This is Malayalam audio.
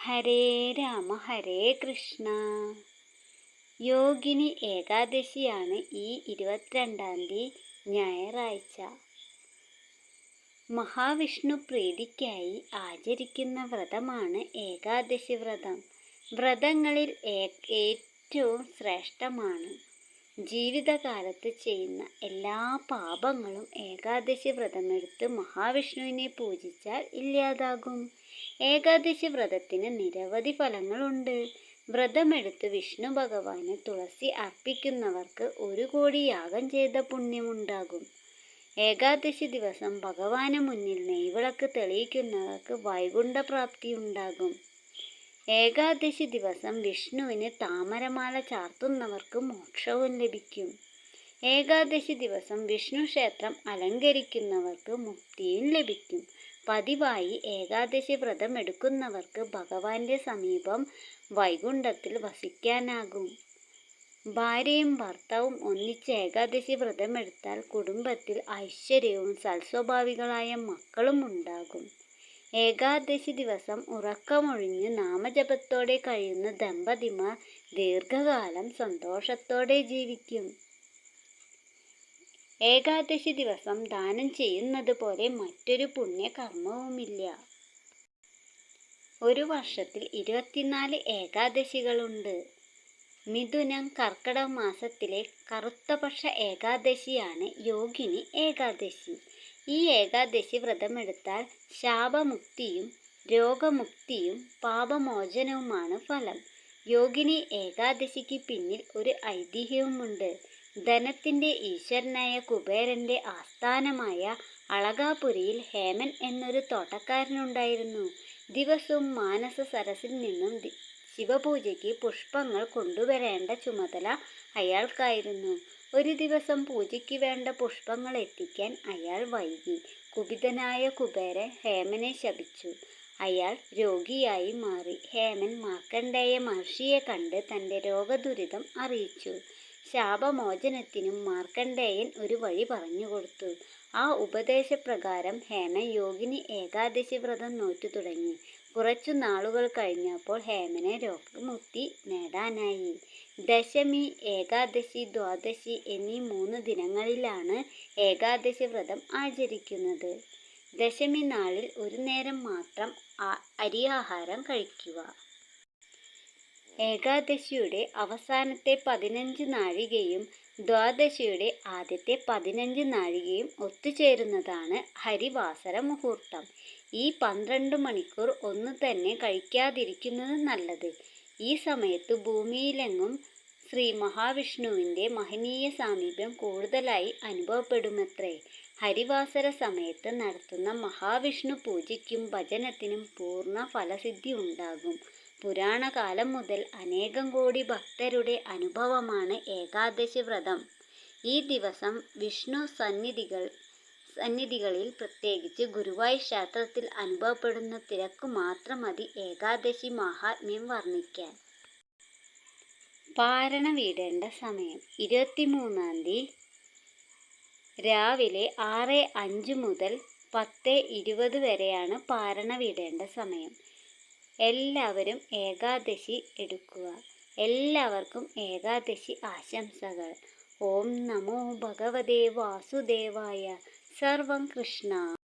ഹരേ രാമ ഹരേ കൃഷ്ണ. യോഗിനി ഏകാദശിയാണ് ഈ ഇരുപത്തിരണ്ടാം തീയതി ഞായറാഴ്ച. മഹാവിഷ്ണു പ്രീതിക്കായി ആചരിക്കുന്ന വ്രതമാണ് ഏകാദശി വ്രതം. വ്രതങ്ങളിൽ ഏറ്റവും ശ്രേഷ്ഠമാണ്. ജീവിതകാലത്ത് ചെയ്യുന്ന എല്ലാ പാപങ്ങളും ഏകാദശി വ്രതമെടുത്ത് മഹാവിഷ്ണുവിനെ പൂജിച്ചാൽ ഇല്ലാതാകും. ഏകാദശി വ്രതത്തിന് നിരവധി ഫലങ്ങളുണ്ട്. വ്രതമെടുത്ത് വിഷ്ണു ഭഗവാന് തുളസി അർപ്പിക്കുന്നവർക്ക് ഒരു കോടി യാഗം ചെയ്ത പുണ്യമുണ്ടാകും. ഏകാദശി ദിവസം ഭഗവാന് മുന്നിൽ നെയ്വിളക്ക് തെളിയിക്കുന്നവർക്ക് വൈകുണ്ഠപ്രാപ്തി ഉണ്ടാകും ഏകാദശി ദിവസം വിഷ്ണുവിന് താമരമാല ചാർത്തുന്നവർക്ക് മോക്ഷവും ലഭിക്കും. ഏകാദശി ദിവസം വിഷ്ണു ക്ഷേത്രം അലങ്കരിക്കുന്നവർക്ക് മുക്തിയും ലഭിക്കും. പതിവായി ഏകാദശി വ്രതം എടുക്കുന്നവർക്ക് ഭഗവാന്റെ സമീപം വൈകുണ്ഠത്തിൽ വസിക്കാനാകും. ഭാര്യയും ഭർത്താവും ഒന്നിച്ച് ഏകാദശി വ്രതമെടുത്താൽ കുടുംബത്തിൽ ഐശ്വര്യവും സൽസ്വഭാവികളായ മക്കളും ഉണ്ടാകും. ഏകാദശി ദിവസം ഉറക്കമൊഴിഞ്ഞ് നാമജപത്തോടെ കഴിയുന്ന ദമ്പതിമാർ ദീർഘകാലം സന്തോഷത്തോടെ ജീവിക്കും. ഏകാദശി ദിവസം ദാനം ചെയ്യുന്നത് പോലെ മറ്റൊരു പുണ്യകർമ്മവുമില്ല. ഒരു വർഷത്തിൽ ഇരുപത്തിനാല് ഏകാദശികളുണ്ട്. മിഥുനം കർക്കിടക മാസത്തിലെ കറുത്തപക്ഷ ഏകാദശിയാണ് യോഗിനി ഏകാദശി. ഈ ഏകാദശി വ്രതമെടുത്താൽ ശാപമുക്തിയും രോഗമുക്തിയും പാപമോചനവുമാണ് ഫലം. യോഗിനി ഏകാദശിക്ക് പിന്നിൽ ഒരു ഐതിഹ്യവുമുണ്ട്. ധനത്തിന്റെ ഈശ്വരനായ കുബേരന്റെ ആസ്ഥാനമായ അളകാപുരിയിൽ ഹേമൻ എന്നൊരു തോട്ടക്കാരനുണ്ടായിരുന്നു. ദിവസവും മാനസ സരസിൽ നിന്നും ശിവപൂജയ്ക്ക് പുഷ്പങ്ങൾ കൊണ്ടുവരേണ്ട ചുമതല അയാൾക്കായിരുന്നു. ഒരു ദിവസം പൂജയ്ക്ക് വേണ്ട പുഷ്പങ്ങൾ എത്തിക്കാൻ അയാൾ വൈകി. കുപിതനായ കുബേരൻ ഹേമനെ ശപിച്ചു. അയാൾ രോഗിയായി മാറി. ഹേമൻ മാർക്കണ്ഡേയ മഹർഷിയെ കണ്ട് തന്റെ രോഗദുരിതം അറിയിച്ചു. ശാപമോചനത്തിനും മാർക്കണ്ഡേയൻ ഒരു വഴി പറഞ്ഞു കൊടുത്തു. ആ ഉപദേശപ്രകാരം ഹേമ യോഗിനി ഏകാദശി വ്രതം നോറ്റു തുടങ്ങി. കുറച്ചു നാളുകൾ കഴിഞ്ഞപ്പോൾ ഹേമനെ രോഗമുക്തി നേടാനായി. ദശമി ഏകാദശി ദ്വാദശി എന്നീ മൂന്ന് ദിനങ്ങളിലാണ് ഏകാദശി വ്രതം ആചരിക്കുന്നത്. ദശമി നാളിൽ ഒരു നേരം മാത്രം അരിയാഹാരം കഴിക്കുക. ഏകാദശിയുടെ അവസാനത്തെ പതിനഞ്ച് നാഴികയും ദ്വാദശിയുടെ ആദ്യത്തെ പതിനഞ്ച് നാഴികയും ഒത്തുചേരുന്നതാണ് ഹരിവാസര മുഹൂർത്തം. ഈ പന്ത്രണ്ട് മണിക്കൂർ ഒന്നു തന്നെ കഴിക്കാതിരിക്കുന്നത് നല്ലത്. ഈ സമയത്ത് ഭൂമിയിലെങ്ങും ശ്രീ മഹാവിഷ്ണുവിന്റെ മഹനീയ സാമീപ്യം കൂടുതലായി അനുഭവപ്പെടുമത്രേ. ഹരിവാസര സമയത്ത് നടത്തുന്ന മഹാവിഷ്ണു പൂജയ്ക്കും ഭജനത്തിനും പൂർണ ഫലസിദ്ധി ഉണ്ടാകും. പുരാണകാലം മുതൽ അനേകം കോടി ഭക്തരുടെ അനുഭവമാണ് ഏകാദശി വ്രതം. ഈ ദിവസം വിഷ്ണു സന്നിധികൾ സന്നിധികളിൽ പ്രത്യേകിച്ച് ഗുരുവായൂർ ക്ഷേത്രത്തിൽ അനുഭവപ്പെടുന്ന തിരക്ക് മാത്രം മതി ഏകാദശി മഹാത്മ്യം വർണിക്കാൻ. പാരണ വീടേണ്ട സമയം ഇരുപത്തിമൂന്നാം തീയതി രാവിലെ ആറ് അഞ്ച് മുതൽ പത്ത് ഇരുപത് വരെയാണ് പാരണ വിടേണ്ട സമയം. എല്ലാവരും ഏകാദശി എടുക്കുക. എല്ലാവർക്കും ഏകാദശി ആശംസകൾ. ഓം നമോ ഭഗവതേ വാസുദേവായ. സർവം കൃഷ്ണ.